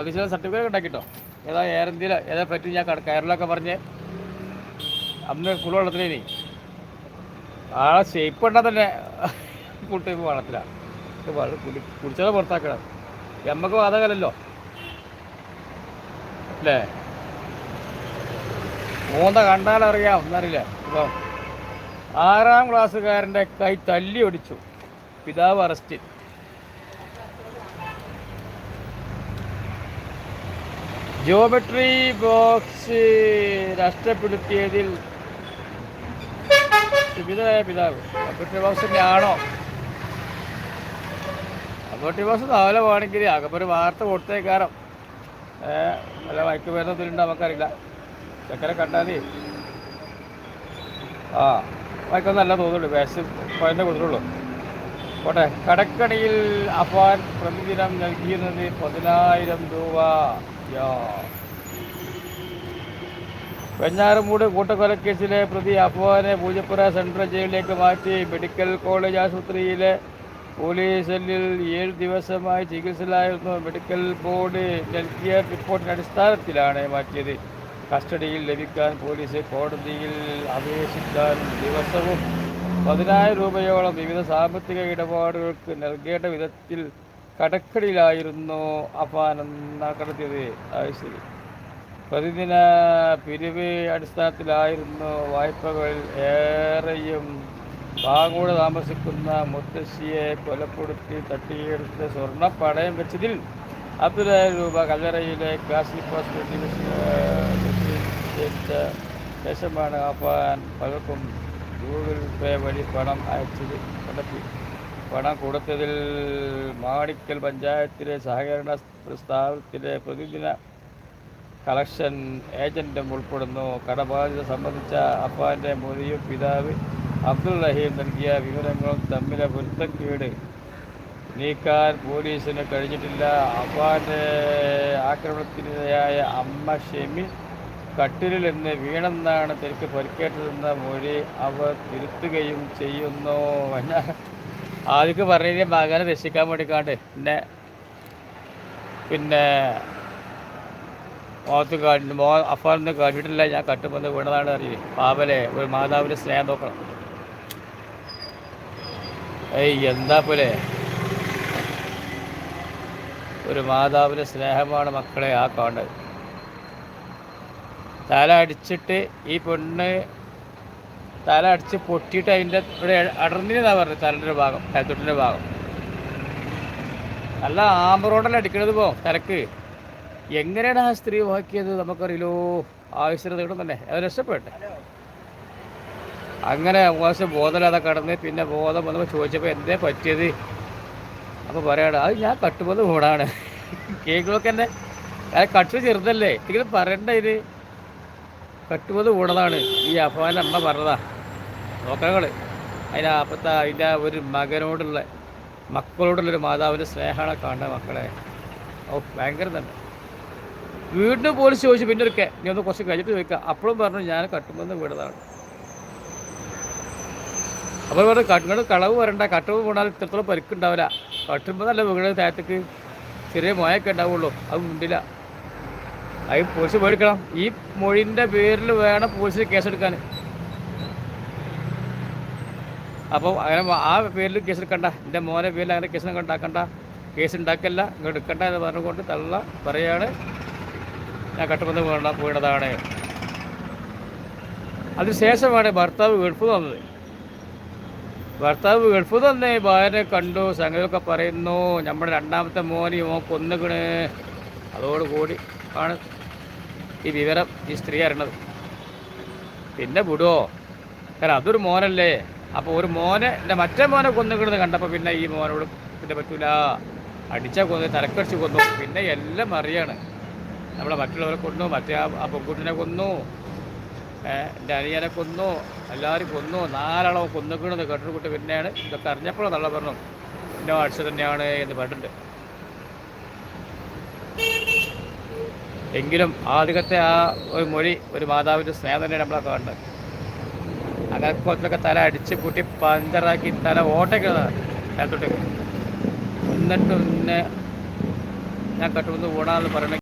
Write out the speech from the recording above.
ഓഫീസിലെ സർട്ടിഫിക്കറ്റ് ഉണ്ടാക്കിട്ടോ? ഏതാ എയർ ഏതാ പറ്റി ഞാൻ കയറിലൊക്കെ പറഞ്ഞ് അന്ന് കുളു വെള്ളത്തിലിനി. ആ ഷേപ്പ് ഉണ്ടാ തന്നെ കൂട്ടി വെള്ളത്തിലാണ് കുടി കുടിച്ചത് പുറത്താക്കണം നമ്മക്ക് വാതകമല്ലല്ലോ അല്ലേ? മൂന്ന കണ്ടാലറിയാം ഒന്നറിയില്ല ഇപ്പം ആറാം ക്ലാസ്സുകാരന്റെ കൈ തല്ലി ഒടിച്ചു പിതാവ് അറസ്റ്റിൽ ജിയോമെട്രി ബോക്സ് നഷ്ടപ്പെടുത്തിയതിൽ സുബിതായ പിതാവ്. അബോട്ടറി ബോക്സ് തന്നെയാണോ? അബോട്ടറി ബോക്സ് നാളെ വേണമെങ്കിൽ അകപ്പൊരു വാർത്ത കൊടുത്തേക്കാരം. വൈക്ക് വരുന്ന മയക്കുമരുന്നതിലുണ്ടോ നമുക്കറിയില്ല. ചക്കര കണ്ടാൽ മതി ആ വൈക്കൊന്നല്ല തോന്നുള്ളൂ വേസ് പോയതേ കൊടുത്തുള്ളൂ. പോട്ടെ. കടക്കണിയിൽ അഫാൻ പ്രതിദിനം നൽകിയിരുന്നത് പതിനായിരം രൂപ. വെഞ്ഞാറമൂട് കൂട്ടക്കൊലക്കേസിലെ പ്രതി അഫ്വാനെ പൂജപ്പുര സെൻട്രൽ ജയിലിലേക്ക് മാറ്റി മെഡിക്കൽ കോളേജ് ആശുപത്രിയിലെ പോലീസ് സെല്ലിൽ ഏഴ് ദിവസമായി ചികിത്സയിലായിരുന്നു മെഡിക്കൽ ബോർഡ് നൽകിയ റിപ്പോർട്ടിന്റെ അടിസ്ഥാനത്തിലാണ് മാറ്റിയത്. കസ്റ്റഡിയിൽ ലഭിക്കാൻ പോലീസ് കോടതിയിൽ അപേക്ഷിക്കാൻ ദിവസവും പതിനായിരം രൂപയോളം വിവിധ സാമ്പത്തിക ഇടപാടുകൾക്ക് നൽകേണ്ട വിധത്തിൽ കടക്കടിയിലായിരുന്നു അപ്പാനെന്ന കടത്തിയത് അത് ശരി. പ്രതിദിന പിരിവ് അടിസ്ഥാനത്തിലായിരുന്നു വായ്പകൾ. ഏറെയും പാങ്ങോട് താമസിക്കുന്ന മുത്തശ്ശിയെ കൊലപ്പെടുത്തി തട്ടിയെടുത്ത് സ്വർണ പണയം വെച്ചതിൽ അബ്ദുലായിരം രൂപ കല്ലറയിലെ ക്ലാസിക് ഹോസ്പിറ്റൽ നിക്ഷേപിച്ച ശേഷമാണ് അഫാൻ പലർക്കും ഗൂഗിൾ പേ വഴി പണം അയച്ചത്. കണ്ടെത്തി. പണം കൊടുത്തതിൽ മാണിക്കൽ പഞ്ചായത്തിലെ സഹകരണ സ്ഥാപനത്തിലെ പ്രതിദിന കളക്ഷൻ ഏജന്റും ഉൾപ്പെടുന്നു. കടബാധ്യത സംബന്ധിച്ച അപ്പാന്റെ മൊഴിയും പിതാവ് അബ്ദുൾ റഹീം നൽകിയ വിവരങ്ങളും തമ്മിലെ പൊരുത്തക്കേട് നീക്കാൻ പോലീസിന് കഴിഞ്ഞിട്ടില്ല. അപ്പാന്റെ ആക്രമണത്തിനിരയായ അമ്മ ഷെമി കട്ടിലിൽ നിന്ന് വീണെന്നാണ് തനിക്ക് പരിക്കേറ്റതെന്ന മൊഴി അവർ തിരുത്തുകയും ചെയ്യുന്നു. ആദ്യമൊക്കെ പറഞ്ഞ മകനെ രക്ഷിക്കാൻ വേണ്ടിക്കാണ്ട്. പിന്നെ പിന്നെ മോത്ത് കാട്ടി മോ അഫാനൊന്നും കാട്ടിയിട്ടില്ല ഞാൻ കട്ടുമെന്ന് വീണതാണ് അറിയില്ലേ പാവലെ ഒരു മാതാവിന്റെ സ്നേഹം നോക്കണം. ഏയ് എന്താ പോലെ? ഒരു മാതാവിന്റെ സ്നേഹമാണ് മക്കളെ ആ കാണുന്നത്. തല അടിച്ചിട്ട് ഈ പെണ്ണ് തല അടിച്ച് പൊട്ടിയിട്ട് അതിന്റെ ഇവിടെ അടർന്നിരുന്നാ പറഞ്ഞത് തലന്റെ ഭാഗം തലത്തൊട്ടിന്റെ ഭാഗം. നല്ല ആമ്പറോണ്ടല്ല അടിക്കണത് പോ തലക്ക്? എങ്ങനെയാണ് ആ സ്ത്രീ വാക്കിയത് നമുക്കറിയില്ലോ. ആവശ്യതകളും തന്നെ. അത് രക്ഷപ്പെട്ടെ അങ്ങനെ മോശം ബോധമില്ലാതെ കടന്ന് പിന്നെ ബോധം വന്നപ്പോൾ ചോദിച്ചപ്പോൾ എന്തേ പറ്റിയത്? അപ്പോൾ പറയാണ് അത് ഞാൻ കട്ടുപോലെ ഓടാണ് കേൾക്കുമ്പോൾ തന്നെ കട്ട് ചെറുതല്ലേ? ഇങ്ങനെ പറയണ്ട ഇത്. കട്ടുമ്പോൾ വീണതാണ് ഈ അഫാന്റെ അമ്മ പറഞ്ഞതാ. നോക്കങ്ങൾ അതിന്റെ അപ്പത്ത അതിന്റെ ഒരു മകനോടുള്ള മക്കളോടുള്ള ഒരു മാതാവിന്റെ സ്നേഹമാണ് കാണുന്നത് മക്കളെ. ഓ ഭയങ്കര തന്നെ. വീടിന് പോലീസ് ചോദിച്ചു പിന്നെ ഒരുക്കെ നീ ഒന്ന് കുറച്ച് കഴിഞ്ഞിട്ട് ചോദിക്കാം. അപ്പോഴും പറഞ്ഞു ഞാൻ കട്ടുമെന്ന് വീടതാണ്. അപ്പോൾ പറഞ്ഞു കട്ടുകൾ കളവ് വരണ്ട കട്ടു പോണാൽ ഇത്രത്തോളം പരിക്കുണ്ടാവില്ല. കട്ടുമ്പോൾ നല്ല വീട് താഴത്തേക്ക് ചെറിയ മോയൊക്കെ ഉണ്ടാവുള്ളൂ. അത് മുണ്ടില്ല അത് പോലീസ് പേടിക്കണം. ഈ മൊഴിന്റെ പേരിൽ വേണം പോലീസിന് കേസെടുക്കാൻ അപ്പോൾ അങ്ങനെ ആ പേരിൽ കേസ് എടുക്കണ്ട എന്റെ മോനെ പേരിൽ അങ്ങനെ കേസ് ഉണ്ടാക്കണ്ട. കേസ് ഉണ്ടാക്കല്ല ഇങ്ങോട്ട് എടുക്കണ്ട എന്ന് പറഞ്ഞുകൊണ്ട് തള്ള പറയാണ്. ഞാൻ കട്ടുമെന്ന് വേണ്ട പോയിടതാണ്. അതിനുശേഷമാണ് ഭർത്താവ് ഗൾഫ് തന്നത് ഭർത്താവ് ഗൾഫ് തന്നെ ഭാര്യനെ കണ്ടു. സംഗതിയൊക്കെ പറയുന്നു. നമ്മുടെ രണ്ടാമത്തെ മോനെ മോൻ കൊന്നുകണ് അതോടുകൂടി ആണ് ഈ വിവരം ഈ സ്ത്രീ അറിയണത്. പിന്നെ വിടുവോ? കാരണം അതൊരു മോനല്ലേ. അപ്പോൾ ഒരു മോനെ എന്റെ മറ്റേ മോനെ കൊന്നുകിടുന്ന് കണ്ടപ്പോൾ പിന്നെ ഈ മോനോട് പിന്നെ പറ്റൂല. അടിച്ചാൽ കൊന്നു തലക്കടിച്ച് കൊന്നു. പിന്നെ എല്ലാം അറിയാണ്. നമ്മളെ മറ്റുള്ളവരെ കൊന്നു മറ്റേ ആ പെൺകുട്ടിനെ കൊന്നു എന്റെ അനിയനെ കൊന്നു എല്ലാവരും കൊന്നു. നാലാളോ കൊന്നുകിടുന്നത് കേട്ടൊരു കുട്ടി പിന്നെയാണ്. ഇതൊക്കെ അറിഞ്ഞപ്പോഴും നല്ല പറഞ്ഞു. പിന്നെ വാട്സ് തന്നെയാണ് എന്ന് പറഞ്ഞിട്ടുണ്ട്. എങ്കിലും ആദ്യത്തെ ആ ഒരു മൊഴി ഒരു മാതാവിന്റെ സ്നേഹം തന്നെ നമ്മളെ അങ്ങനെ കുറച്ചൊക്കെ തല അടിച്ച് കൂട്ടി പഞ്ചറാക്കി തല ഓട്ടയ്ക്ക് തലത്തൊട്ടേക്ക് എന്നിട്ട് പിന്നെ ഞാൻ കട്ടുമെന്ന് ഊണാന്ന് പറയണ